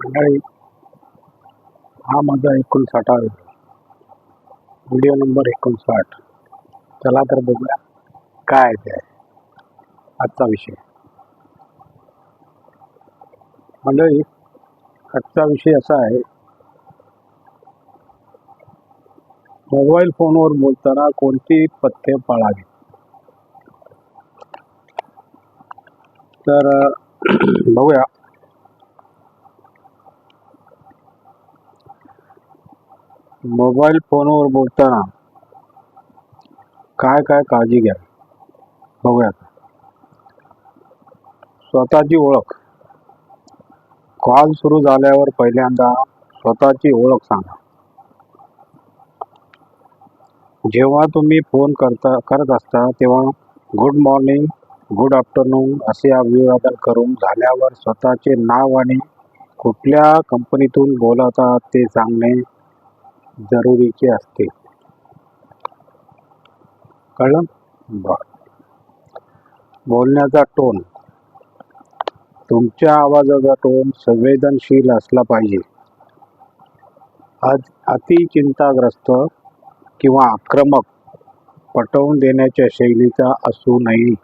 मंडळी हा माझा एकोणसाठ व्हिडिओ व्हिडिओ नंबर एकोणसाठ. चला तर बघूया काय आहे. ते आजचा विषय. मंडळी आजचा विषय असा आहे. मोबाईल फोनवर बोलताना कोणती पथ्ये पाळावी? तर बघूया. मोबाईल फोनवर बोलताना काय काय काळजी घ्या? बघूयात. स्वतःची ओळख. कॉल सुरू झाल्यावर पहिल्यांदा स्वतःची ओळख सांगा. जेव्हा तुम्ही फोन करता करत असता तेव्हा गुड मॉर्निंग गुड आफ्टरनून असे अभिवादन करून झाल्यावर स्वतःचे नाव आणि कुठल्या कंपनीतून बोलत आहात ते सांगणे जरुरीचे असते. कळलं? बर. बोलण्याचा टोन तुमच्या आवाजाचा टोन संवेदनशील असला पाहिजे. आज अति चिंताग्रस्त किंवा आक्रमक पटवून देण्याच्या शैलीचा असू नये.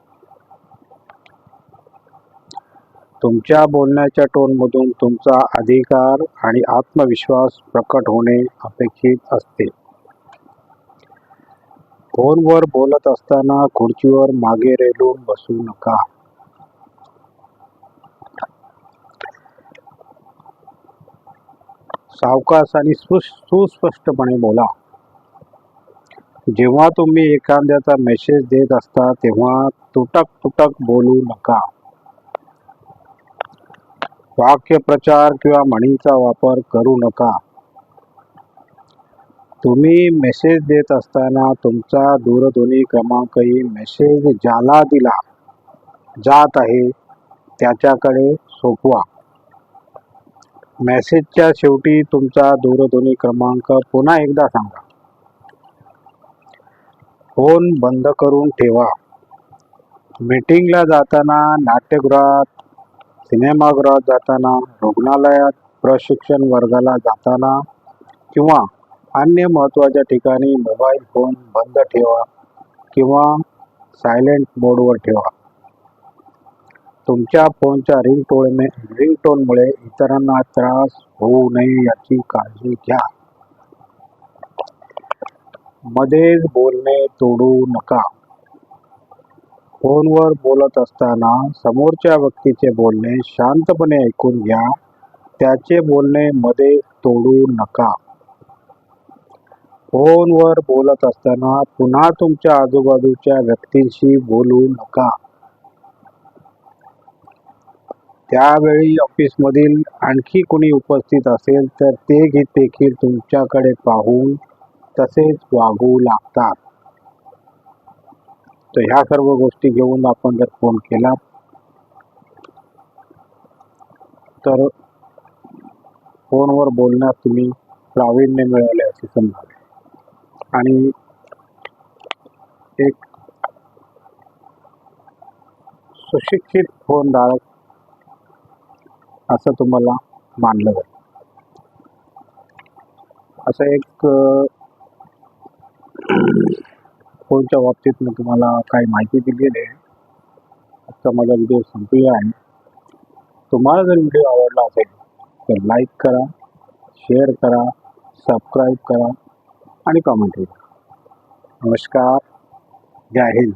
तुमच्या बोलण्याच्या टोनमधून तुमचा अधिकार आणि आत्मविश्वास प्रकट होणे अपेक्षित असते. फोनवर बोलत असताना खुर्चीवर मागे रेलून बसू नका. सावकाश आणि सुस्पष्टपणे बोला. जेव्हा तुम्ही एखाद्याचा मेसेज देत असता तेव्हा तुटक तुटक बोलू नका. वाक्यप्रचार किंवा म्हणींचा वापर करू नका. तुम्ही मेसेज देत असताना तुमचा दूरध्वनी क्रमांकही मेसेज ज्याला दिला जात आहे त्याच्याकडे सोपवा. मेसेजच्या शेवटी तुमचा दूरध्वनी क्रमांक पुन्हा एकदा सांगा. फोन बंद करून ठेवा. मीटिंगला जाताना नाट्यगृहात सिनेमागृहात जाताना रुग्णालयात प्रशिक्षण वर्गाला जाताना किंवा अन्य महत्त्वाच्या ठिकाणी मोबाईल फोन बंद ठेवा किंवा सायलेंट मोडवर ठेवा. तुमच्या फोनच्या रिंगटोनने रिंगटोनमुळे इतरांना त्रास होऊ नये याची काळजी घ्या. मध्येच बोलणे तोडू नका. फोनवर बोलत असताना समोरच्या व्यक्तीचे बोलणे शांतपणे ऐकून घ्या. त्याचे बोलणे मध्ये तोडू नका. फोनवर बोलत असताना पुन्हा तुमच्या आजूबाजूच्या व्यक्तींशी बोलू नका. त्यावेळी ऑफिसमधील आणखी कोणी उपस्थित असेल तर ते देखील तुमच्याकडे पाहून तसेच वागू लागतात. तर ह्या सर्व गोष्टी घेऊन आपण जर फोन केला तर फोनवर बोलण्यास तुम्ही प्रावीण्य मिळवले असे समजावे आणि एक सुशिक्षित फोनधारक असं तुम्हाला मानलं जाईल. असं एक फोनच्या बाबतीत मी तुम्हाला काही माहिती दिलेली आहे. आजचा माझा व्हिडिओ संपलेला आहे. तुम्हाला जर व्हिडिओ आवडला असेल तर लाईक करा शेअर करा सबस्क्राईब करा आणि कमेंट करा नमस्कार. जय हिंद.